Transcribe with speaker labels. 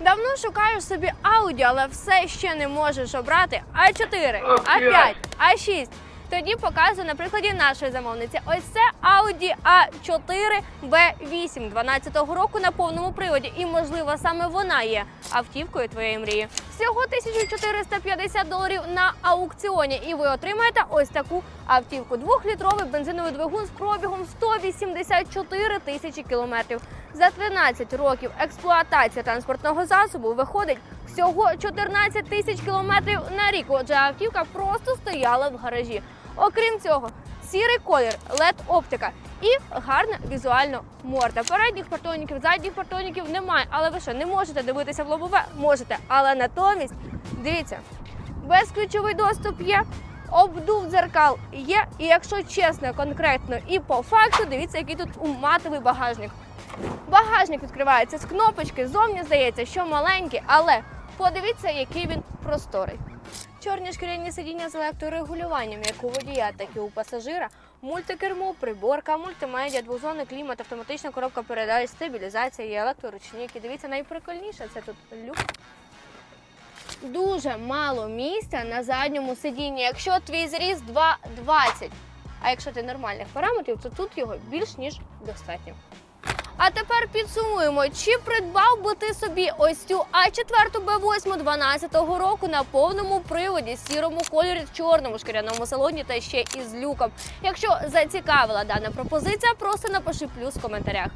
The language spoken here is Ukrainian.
Speaker 1: Давно шукаєш собі Audi, але все ще не можеш обрати А4, А5, А6. Тоді показую на прикладі нашої замовниці. Ось це Audi A4 B8 12-го року на повному приводі. І можливо саме вона є автівкою твоєї мрії. Всього 1450 доларів на аукціоні, і ви отримаєте ось таку автівку. Двохлітровий бензиновий двигун з пробігом 184 тисячі кілометрів. За 13 років експлуатація транспортного засобу виходить всього 14 тисяч кілометрів на рік. Отже, автівка просто стояла в гаражі. Окрім цього, сірий колір, led оптика і гарна візуально морда. Передніх партоніків, задніх партоніків немає. Але ви що, не можете дивитися в лобове? Можете, але натомість дивіться, безключовий доступ є. Обдув дзеркал є, і якщо чесно, конкретно і по факту, дивіться, який тут уматовий багажник. Багажник відкривається з кнопочки. Зовні здається, що маленький, але подивіться, який він просторий. Чорні шкіряні сидіння з електрорегулюванням, як у водія, так і у пасажира, мультикермо, приборка, мультимедіа, двозонний клімат, автоматична коробка передач, стабілізація і електроручники. Дивіться, найприкольніше це тут люк. Дуже мало місця на задньому сидінні. Якщо твій зріст 2,20, а якщо ти нормальних параметрів, то тут його більш ніж достатньо. А тепер підсумуємо, чи придбав би ти собі ось цю А4 Б8 12-го року на повному приводі, сірому кольорі, чорному шкіряному салоні та ще із люком. Якщо зацікавила дана пропозиція, просто напиши плюс в коментарях.